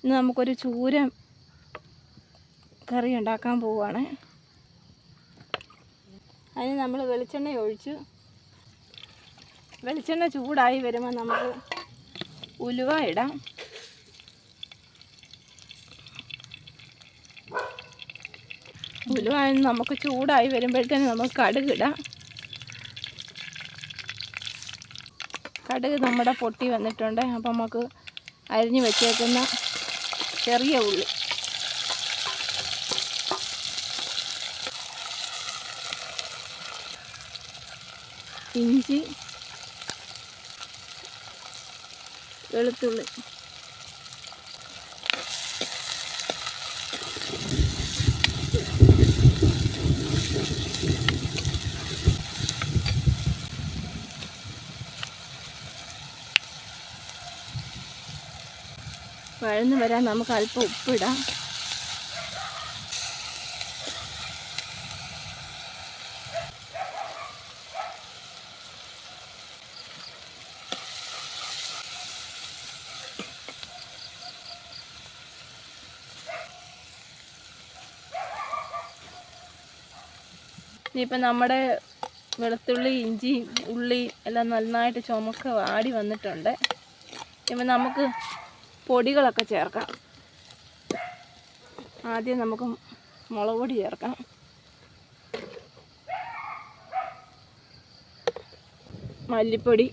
ഇന്ന് നമുക്കൊരു ചൂരം കറി ഉണ്ടാക്കാൻ പോവുകയാണ് അതിന് നമ്മൾ വെളിച്ചെണ്ണ ഒഴിച്ചു. വെളിച്ചെണ്ണ ചൂടായി വരുമ്പോൾ നമുക്ക് ഉലുവ ഇടാം. ഉലുവ നമുക്ക് ചൂടായി വരുമ്പോഴത്തേന് നമുക്ക് കടുക് ഇടാം. കടുക് നമ്മുടെ പൊട്ടി വന്നിട്ടുണ്ട്. അപ്പം നമുക്ക് അരിഞ്ഞു വെച്ചേക്കുന്ന ചെറിയ ഉള്ളി. ഇഞ്ചി വെളുത്തുള്ളി. വഴന്ന് വരാൻ നമുക്ക് അല്പം ഉപ്പിടാം. ഇനിയിപ്പം നമ്മുടെ വെളുത്തുള്ളി ഇഞ്ചി ഉള്ളി എല്ലാം നന്നായിട്ട് ചുമക്ക് വാടി വന്നിട്ടുണ്ട്. ഇപ്പം നമുക്ക് പൊടികളൊക്കെ ചേർക്കാം ആദ്യം നമുക്ക് മുളക് പൊടി ചേർക്കാം മല്ലിപ്പൊടി.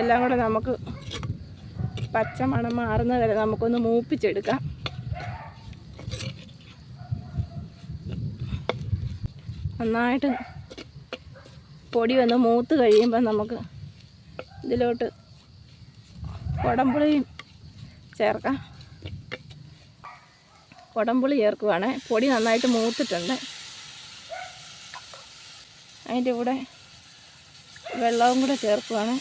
എല്ലാം കൂടെ നമുക്ക് പച്ച മണം മാറുന്നത് വരെ നമുക്കൊന്ന് മൂപ്പിച്ചെടുക്കാം. നന്നായിട്ട് പൊടി വന്ന് മൂത്ത് കഴിയുമ്പോൾ നമുക്ക് ഇതിലോട്ട് കുടംപുളിയും ചേർക്കാം. കുടംപുളി ചേർക്കുവാണ്. പൊടി നന്നായിട്ട് മൂത്തിട്ടുണ്ട്. അതിന്റെ കൂടെ വെള്ളവും കൂടെ ചേർക്കുവാണ്.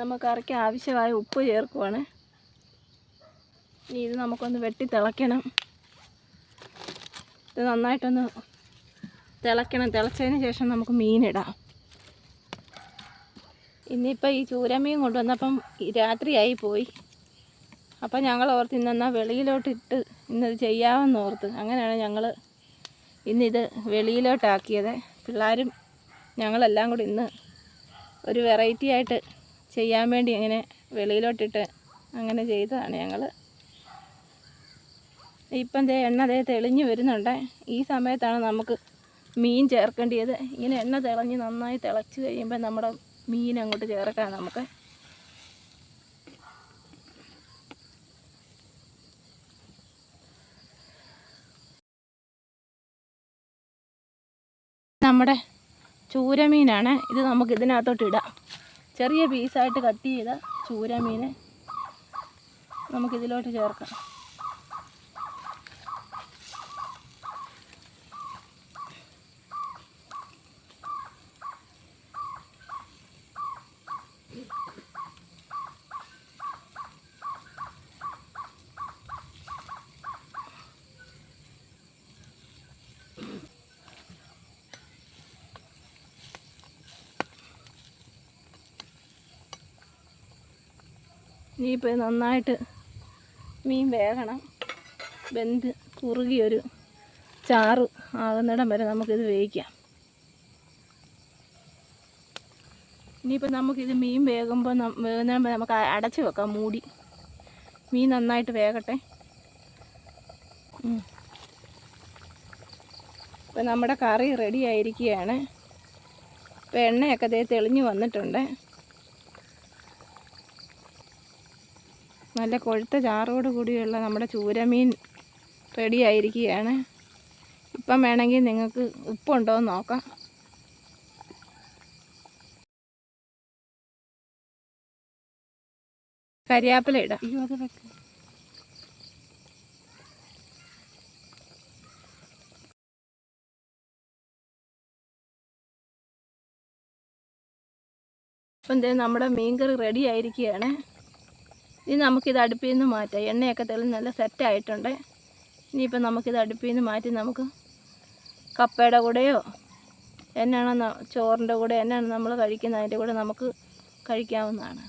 നമുക്ക് കറിക്ക് ആവശ്യമായ ഉപ്പ് ചേർക്കുവാണ്. ഇനി ഇത് നമുക്കൊന്ന് വെട്ടി തിളയ്ക്കണം. ഇത് നന്നായിട്ടൊന്ന് തിളയ്ക്കണം. തിളച്ചതിന് ശേഷം നമുക്ക് മീനിടാം. ഇന്നിപ്പോൾ ഈ ചൂരമീൻ കൊണ്ടുവന്നപ്പം രാത്രിയായി പോയി. അപ്പം ഞങ്ങൾ ഓർത്ത് ഇന്നെന്നാൽ വെളിയിലോട്ടിട്ട് ഇന്നത് ചെയ്യാമെന്ന് ഓർത്ത് അങ്ങനെയാണ് ഞങ്ങൾ ഇന്നിത് വെളിയിലോട്ടാക്കിയത്. പിള്ളേരും ഞങ്ങളെല്ലാം കൂടി ഇന്ന് ഒരു വെറൈറ്റി ആയിട്ട് ചെയ്യാൻ വേണ്ടി ഇങ്ങനെ വെളിയിലോട്ടിട്ട് അങ്ങനെ ചെയ്തതാണ് ഞങ്ങൾ. ഇപ്പം ദേ എണ്ണ ദേ തെളിഞ്ഞ് വരുന്നുണ്ട്. ഈ സമയത്താണ് നമുക്ക് മീൻ ചേർക്കേണ്ടത് ഇങ്ങനെ എണ്ണ തിളഞ്ഞ് നന്നായി തിളച്ച് കഴിയുമ്പോൾ നമ്മുടെ മീൻ അങ്ങോട്ട് ചേർക്കാം നമുക്ക്. നമ്മുടെ ചൂരമീനാണ്. ഇത് നമുക്ക് ഇതിനകത്തോട്ട് ഇടാം. ചെറിയ പീസായിട്ട് കട്ട് ചെയ്ത ചൂരമീനെ നമുക്കിതിലോട്ട് ചേർക്കാം. ഇനിയിപ്പോൾ നന്നായിട്ട് മീൻ വേകണം. വെന്ത് കുറുകിയൊരു ചാറ് ആകുന്നിടം വരെ നമുക്കിത് വേവിക്കാം. ഇനിയിപ്പോൾ നമുക്കിത് മീൻ വേകുമ്പോൾ നം- വേകുന്നിടം വരെ നമുക്ക് അടച്ചു വെക്കാം മൂടി. മീൻ നന്നായിട്ട് വേകട്ടെ. ഇപ്പം നമ്മുടെ കറി റെഡി ആയിരിക്കുകയാണ്. ഇപ്പം എണ്ണയൊക്കെ ദേ തെളിഞ്ഞു വന്നിട്ടുണ്ട്. നല്ല കൊഴുത്ത ചാറോട് കൂടിയുള്ള നമ്മുടെ ചൂരമീൻ റെഡി ആയിരിക്കുകയാണ്. ഇപ്പം വേണമെങ്കിൽ നിങ്ങൾക്ക് ഉപ്പുണ്ടോ എന്ന് നോക്കാം. കരിയാപ്പില ഇടാം. അയ്യോ അത് വെക്ക്. അപ്പം നമ്മുടെ മീൻകറി റെഡി ആയിരിക്കുകയാണ്. ഇനി നമുക്കിത് അടുപ്പിൽ നിന്ന് മാറ്റാം. എണ്ണയൊക്കെ തെളിഞ്ഞ് നല്ല സെറ്റായിട്ടുണ്ട് ഇനിയിപ്പോൾ നമുക്കിത് അടുപ്പിൽ നിന്ന് മാറ്റി നമുക്ക് കപ്പയുടെ കൂടെയോ എന്നാണോ ചോറിന്റെ കൂടെ എന്നാണ് നമ്മൾ കഴിക്കുന്നത് അതിന്റെ കൂടെ നമുക്ക് കഴിക്കാവുന്നതാണ്.